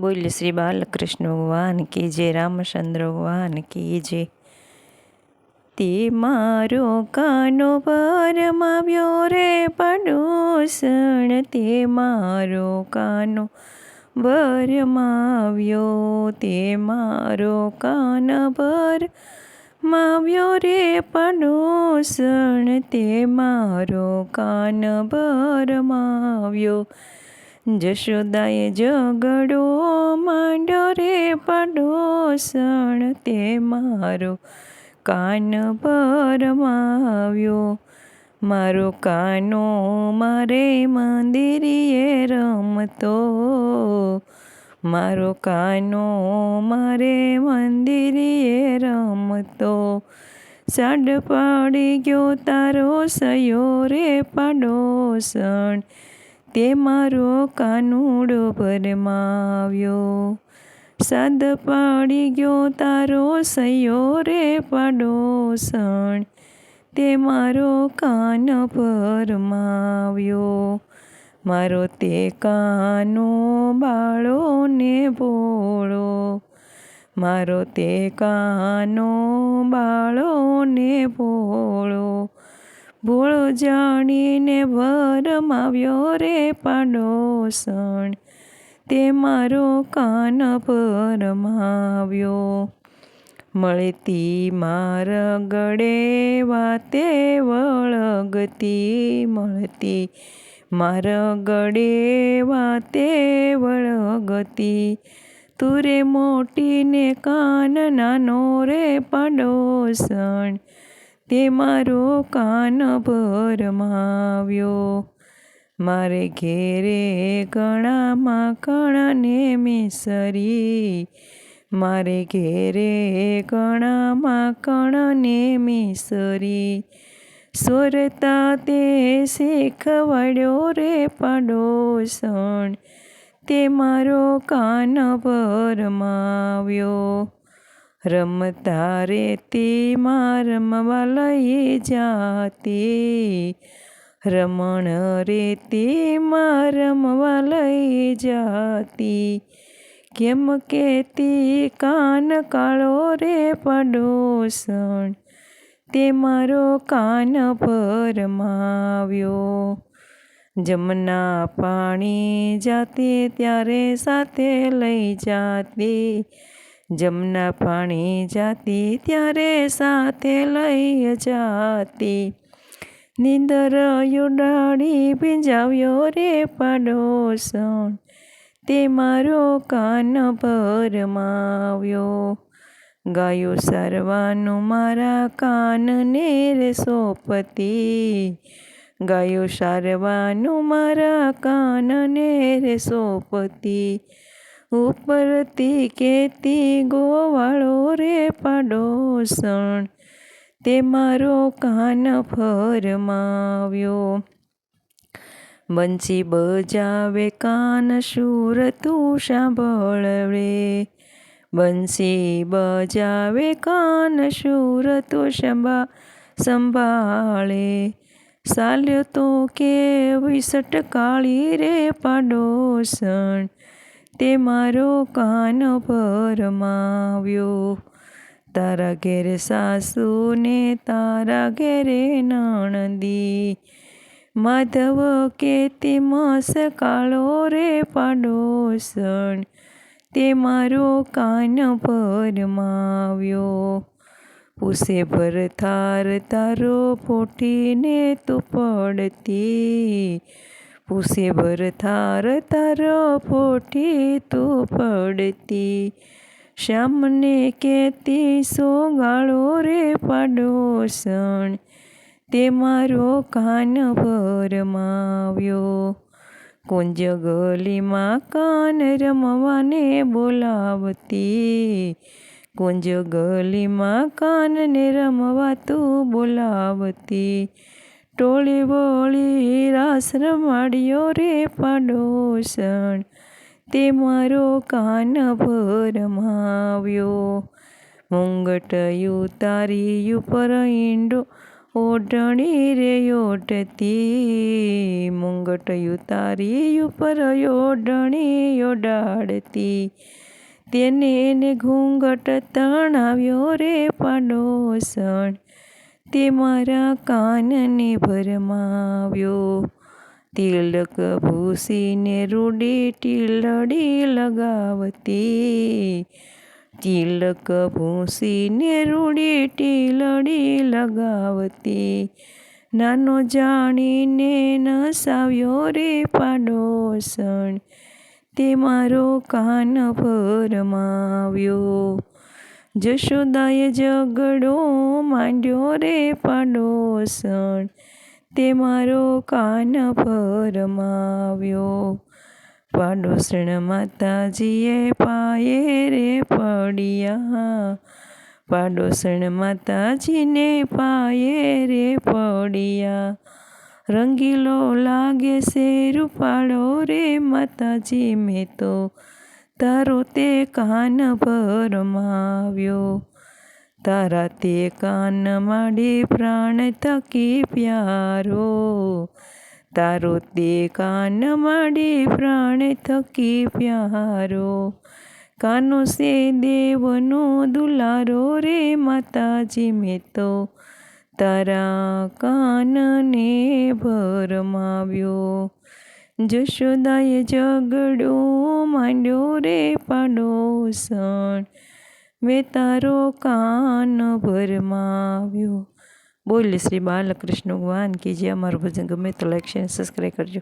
બોલ શ્રી બાલકૃષ્ણ ભગવાન કે જે રામચંદ્ર ભગવાન કે જે તે મારો કાનો પરમાવ્યો રે પડોસણ, તે મારો કાનો ભરમાવ્યો તે મારો કાન ભર માવ્યો રે પડોસણ, તે મારો કાન ભરમાવ્યો જશોદાએ જગડો માંડો રે પડોસણ તે મારો કાન પરમાવ્યો મારો કાનો મારે મંદિરીએ રમતો. મારો કાનો મારે મંદિરીએ રમતો. સાડ પાડી ગયો તારો સયો રે પડોસણ. તે મારો કાનુડો ભરમાવ્યો. સાદ પાડી ગયો તારો સયો રે પડોસણ. તે મારો કાન ભરમાવ્યો. મારો તે કાનો બાળો ને ભોળો. મારો તે કાનો બાળો ને ભોળો. ભોળો જાણીને ભરમાવ્યો રે પાડોસણ. તે મારો કાન ભરમાવ્યો. મળતી માર ગળે વાતે વળગતી, મળતી માર ગળે વાતે વળગતી. તુરે મોટીને કાન નાનો રે પડોસણ. તે મારો કાન ભરમાવ્યો. મારે ઘેરે કણામાં માખણને મિસરી. મારે ઘેરે કણામાં માખણને મિસરી. સોરતા તે શીખવાડ્યો રે પડોસણ. તે મારો કાન ભરમાવ્યો. રમતા રેતીમાં રમવા લઈ જાતી. રમણ રેતીમાં રમવા લઈ જાતી. કેમ કેતી કાન કાળો રે પડોસણ? તે મારો કાન ભરમાવ્યો. જમના પાણી જાતે ત્યારે સાથે લઈ જાતી. જમના પાણી જાતી, ત્યારે સાથે લઈ જાતી. નિંદર યુડાડી ભીંજાવ્યો રે પાડોસણ. તે મારો કાન ભરમાવ્યો. ગાયો સારવાનું મારા કાનને રે સોપતી. ગાયો સારવાનું મારા કાનને રે સોપતી. ઉપરથી કેતી, ગોવાળો રે પડોસણ, તે મારો કાન ફરમાવ્યો. બંસી બજાવે કાન શૂર તું સાંભળવે. બંસી બજાવે કાન શૂર તું સંભા, સંભાળે. સાલ્યો તો કે વિસટ કાળી રે પડોસણ તે મારો કાન ભરમાવ્યો. તારા ઘેરે સાસુ ને તારા ઘેરે નણદી. માધવ કે તે મસ કાળો રે પાડોસણ. તે મારો કાન ભરમાવ્યો. પૂસે ભર થાર તારો પોટીને તું પડતી. પૂસે ભર થાર તાર પોઠી તું પડતી. શ્યામને કેતી સોગાળો રે પડોસણ, તે મારો કાન ભરમાવ્યો. કુંજ ગલીમાં કાન રમવાને બોલાવતી. કુંજ ગલીમાં કાનને રમવા તું બોલાવતી. ટોળી બોળી રાસ રમાડ્યો રે પાડોશણ તે મારો કાન ભરમાવ્યો. મુંગટ તારી ઉપર ઈંડો ઓઢણી રે ઓઢતી. મુંગટયું તારી ઉપર ઓઢણી ઓડાડતી તેને ને ઘૂંઘટ તણાવ્યો રે પાડોસણ. તે મારા કાનને ભરમાવ્યો. તિલક ભૂસીને રૂડે ટીલડી લગાવતી. તિલક ભૂસીને રૂડે ટીલડી લગાવતી. નાનો જાણીને નસાવ્યો રે પાડોસણ. તે મારો કાન ભરમાવ્યો. જશોદાએ ઝઘડો માંડ્યો રે પાડોસણ. તે મારો કાન ભરમાવ્યો પાડોસણ માતાજીએ પાયે રે પડ્યા. પાડોસણ માતાજીને પાયે રે પડ્યા. રંગીલો લાગે છે રૂપાળો રે માતાજી મેં તો તારો તે કાન ભરમાવ્યો. તારા તે કાન માડી પ્રાણ થકી પ્યારો. તારો તે કાન માડી પ્રાણ થકી પ્યારો. કાનો સે દેવનો દુલારો રે માતાજી મેં તો તારા કાનને ભરમાવ્યો. જશોદાએ ઝઘડો માંડ્યો રે પાડોસણ. મેં તારો કાન ભરમાવ્યો. બોલ શ્રી બાલકૃષ્ણ ભગવાન કે જે અમારું ભજન ગમે તો લાઈક શેર સબસ્ક્રાઈબ કરજો.